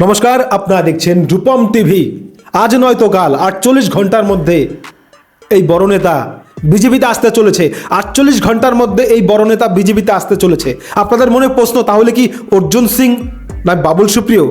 নমস্কার, আপনারা দেখছেন রূপম টিভি। আজ নয়তো কাল, আটচল্লিশ ঘণ্টার মধ্যে এই বড় নেতা বিজেপিতে আসতে চলেছে। আটচল্লিশ ঘণ্টার মধ্যে এই বড় নেতা বিজেপিতে আসতে চলেছে। আপনাদের মনে প্রশ্ন, তাহলে কি অর্জুন সিং না বাবুল সুপ্রিয়?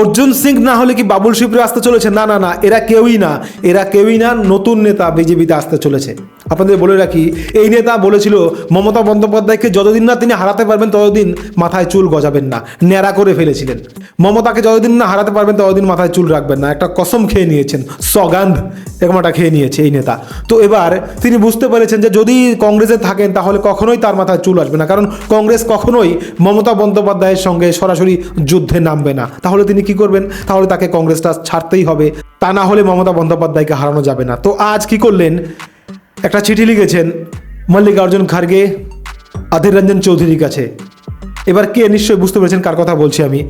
অর্জুন সিং না হলে কি বাবুল সুপ্রিয় আসতে চলেছে? না না না, এরা কেউই না। এরা কেউই না, নতুন নেতা বিজেপিতে আসতে চলেছে। আপনাদের বলে রাখি, এই নেতা বলেছিল মমতা বন্দ্যোপাধ্যায়কে যতদিন না তিনি হারাতে পারবেন ততদিন মাথায় চুল গজাবেন না, ন্যাড়া করে ফেলেছিলেন। মমতাকে যতদিন না হারাতে পারবেন ততদিন মাথায় চুল রাখবেন না, একটা কসম খেয়ে নিয়েছেন সগান্ধ একমাটা খেয়ে নিয়েছে এই নেতা। তো এবার তিনি বুঝতে পেরেছেন যে যদি কংগ্রেসে থাকেন তাহলে কখনোই তার মাথায় চুল আসবে না, কারণ কংগ্রেস কখনোই মমতা বন্দ্যোপাধ্যায়ের সঙ্গে সরাসরি যুদ্ধে নামবে না। তাহলে তিনি কি করবেন? তাহলে তাকে কংগ্রেসটা ছাড়তেই হবে, তা না হলে মমতা বন্দ্যোপাধ্যায়কে হারানো যাবে না। তো আজ কি করলেন? একটা চিঠি লিখেছেন মল্লিকার্জুন খার্গে, আধীর রঞ্জন চৌধুরীর কাছে। এবার কে নিশ্চয়ই বুঝতে পেরেছেন কার কথা বলছি আমি?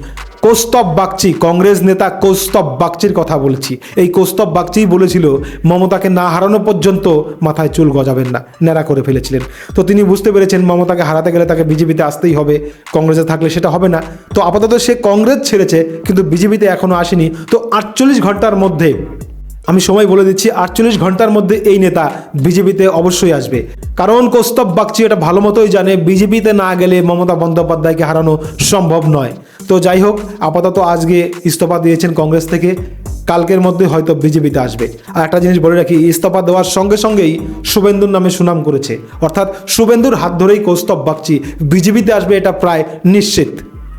কৌস্তব বাগচি, কংগ্রেস নেতা কৌস্তব বাগচির কথা বলছি। এই কৌস্তব বাগচিই বলেছিল, মমতাকে না হারানো পর্যন্ত মাথায় চুল গজাবেন না, ন্যাড়া করে ফেলেছিলেন। তো তিনি বুঝতে পেরেছেন মমতাকে হারাতে গেলে তাকে বিজেপিতে আসতেই হবে, কংগ্রেসে থাকলে সেটা হবে না। তো আপাতত সে কংগ্রেস ছেড়েছে, কিন্তু বিজেপিতে এখনও আসেনি। তো আটচল্লিশ ঘণ্টার মধ্যে আমি সময় বলে দিচ্ছি, আটচল্লিশ ঘণ্টার মধ্যে এই নেতা বিজেপিতে অবশ্যই আসবে। কারণ কৌস্তব বাগচি এটা ভালো মতোই জানে, বিজেপিতে না গেলে মমতা বন্দ্যোপাধ্যায়কে হারানো সম্ভব নয়। তো যাই হোক, আপাতত আজকে ইস্তফা দিয়েছেন কংগ্রেস থেকে, কালকের মধ্যে হয়তো বিজেপিতে আসবে। আর একটা জিনিস বলে রাখি, ইস্তফা দেওয়ার সঙ্গে সঙ্গেই শুভেন্দুর নামে সুনাম করেছে। অর্থাৎ শুভেন্দুর হাত ধরেই কৌস্তব বাগচি বিজেপিতে আসবে এটা প্রায় নিশ্চিত।